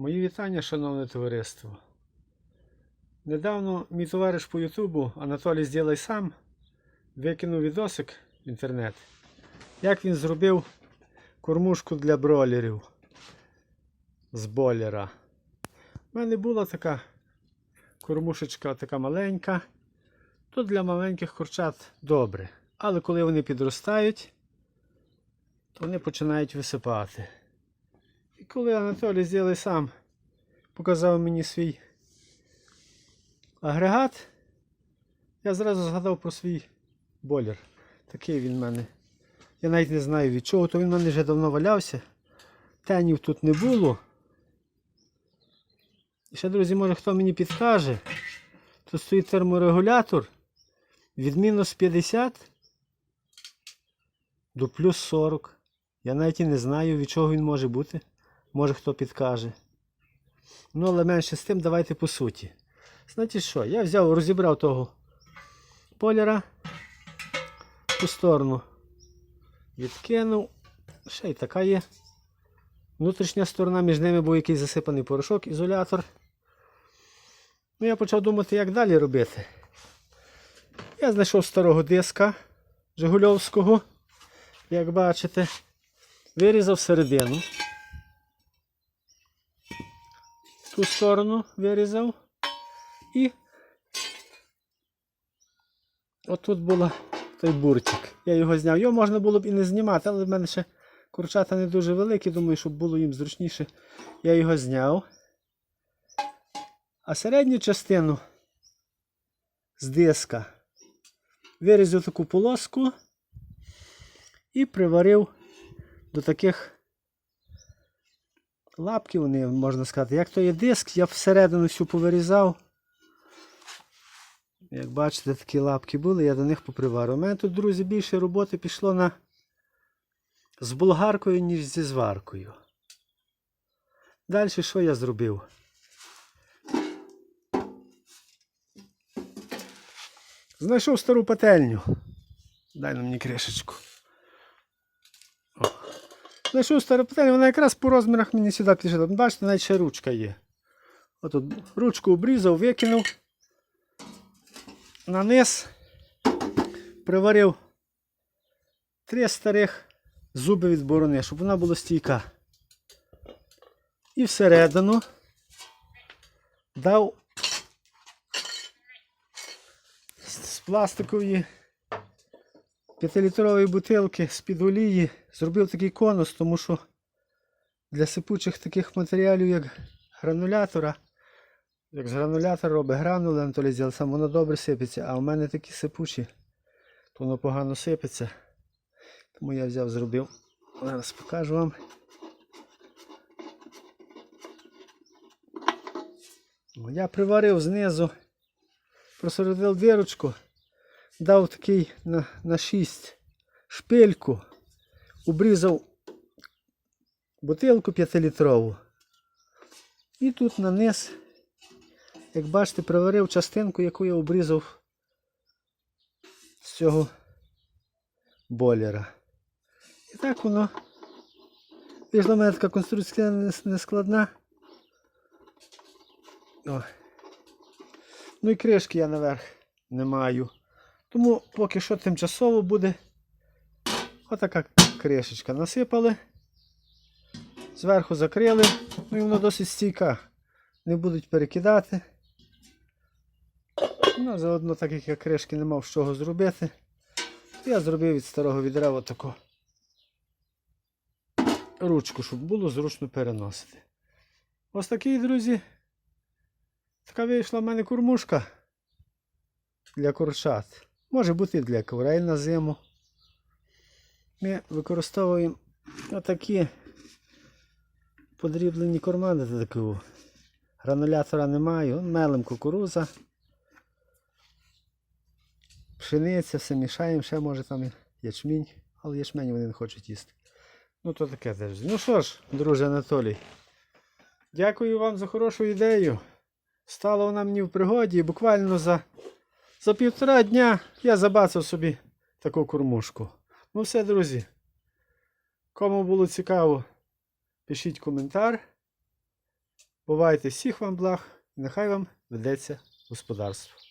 Мої вітання, шановне товариство. Недавно мій товариш по Ютубу Анатолій Зділай сам викинув відосик в інтернет, як він зробив кормушку для бройлерів з бойлера. У мене була така кормушечка така маленька. То для маленьких курчат добре. Але коли вони підростають, то вони починають висипати. Коли Анатолій Зділай сам показав мені свій агрегат, я зразу згадав про свій бойлер. Такий він в мене. Я навіть не знаю від чого, то він в мене вже давно валявся. Тенів тут не було. І ще, друзі, може хто мені підкаже. Тут стоїть терморегулятор від мінус 50 до плюс 40. Я навіть і не знаю, від чого він може бути. Може хто підкаже. Ну, але менше з тим, давайте по суті. Знаєте що? Я взяв, розібрав того поляра ту сторону. Відкинув. Ще й така є. Внутрішня сторона, між ними був якийсь засипаний порошок, ізолятор. Ну, я почав думати, як далі робити. Я знайшов старого диска Жигульовського, як бачите, вирізав середину. Ту сторону вирізав. І отут була той буртик. Я його зняв. Його можна було б і не знімати, але в мене ще курчата не дуже великі, думаю, щоб було їм зручніше. Я його зняв. А середню частину з диска вирізав таку полоску і приварив до таких лапків, вони, можна сказати. Як то є диск, я всередину всю повирізав. Як бачите, такі лапки були, я до них поприварив. У мене тут, друзі, більше роботи пішло на з болгаркою, ніж зі зваркою. Далі що я зробив? Знайшов стару пательню. Дай на мені кришечку. Знайшов стару пательню, вона якраз по розмірах мені сюди підійшла. Бачите, навіть ще ручка є. Отут ручку обрізав, викинув. На приварив три старих зуби від борони, щоб вона була стійка. І всередину дав з пластикової 5-літрової бутилки з-під олії зробив такий конус, тому що для сипучих таких матеріалів, як гранулятора, як з гранулятора робить гранули, Анатолій сам воно добре сипеться, а у мене такі сипучі, то воно погано сипеться. Тому я взяв, зробив. Зараз покажу вам. Я приварив знизу, просородив дирочку, дав такий на, на 6 шпильку, обрізав бутилку 5-літрову. І тут на низ, як бачите, приварив частинку, яку я обрізав з цього бойлера. І так воно. Вийшла в мене така конструкція не- нескладна. О. Ну і кришки я наверх не маю. Тому поки що тимчасово буде отака кришечка. Насипали, зверху закрили, ну і воно досить стійка. Не будуть перекидати. Ну, заодно, так як я кришки не мав з чого зробити, я зробив від старого відра отаку ручку, щоб було зручно переносити. Ось такий, друзі. Така вийшла в мене кормушка для курчат. Може бути для курей на зиму. Ми використовуємо отакі подріблені корма для таку. Гранулятора немає, мелем кукуруза. Пшениця, все мішаємо, ще може там ячмінь, але ячмень вони не хочуть їсти. Ну то таке теж. Ну що ж, друже Анатолій, дякую вам за хорошу ідею. Стала вона мені в пригоді буквально за, за півтора дня я забацав собі таку кормушку. Ну все, друзі. Кому було цікаво, пишіть коментар. Бувайте всіх вам благ, і нехай вам ведеться господарство.